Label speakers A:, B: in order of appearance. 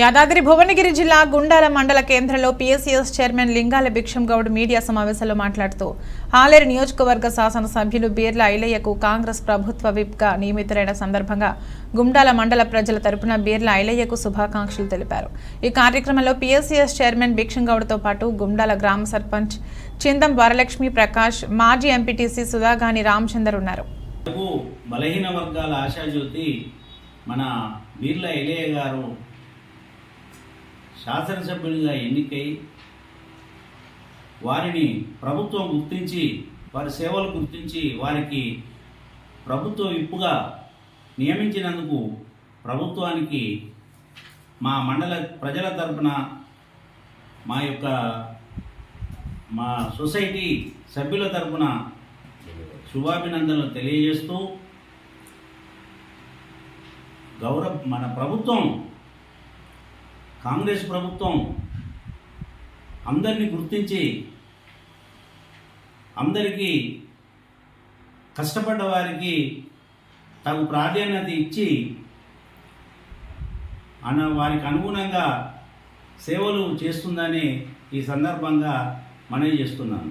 A: యాదాద్రి భువనగిరి జిల్లా గుండాల మండల కేంద్రంలో PSCS chairman Lingala Bhiksham Goud media సమావేశంలో మాట్లాడుతూ ఆలేరు నియోజకవర్గ శాసనసభ్యులు బీర్ల ఐలయ్యకు కాంగ్రెస్ ప్రభుత్వ విప్గా నియమితులైన సందర్భంగా గుండాల మండల ప్రజల తరపున బీర్ల ఐలయ్యకు శుభాకాంక్షలు తెలిపారు. ఈ కార్యక్రమంలో పీఎస్సీఎస్ చైర్మన్ భిక్షం గౌడ్తో పాటు గుండాల గ్రామ సర్పంచ్ చిందం వరలక్ష్మి ప్రకాష్ మాజీ ఎంపీటీసీ సుధాగాని రామచందర్ ఉన్నారు.
B: బలహీన వర్గాల ఆశాజ్యోతి మన బీర్ల ఎలయ్య గారు శాసనసభ్యులుగా ఎన్నికై వారిని ప్రభుత్వం గుర్తించి వారి సేవలు గుర్తించి వారికి ప్రభుత్వ విప్పుగా నియమించినందుకు ప్రభుత్వానికి మా మండల ప్రజల తరపున మా యొక్క మా సొసైటీ సభ్యుల తరపున శుభాభినందనలు తెలియజేస్తూ గౌరవ మన ప్రభుత్వం కాంగ్రెస్ ప్రభుత్వం అందరినీ గుర్తించి అందరికీ కష్టపడ్డ వారికి తగు ప్రాధాన్యత ఇచ్చి అన వారికి అనుగుణంగా సేవలు చేస్తుందని ఈ సందర్భంగా మనవి చేస్తున్నాను.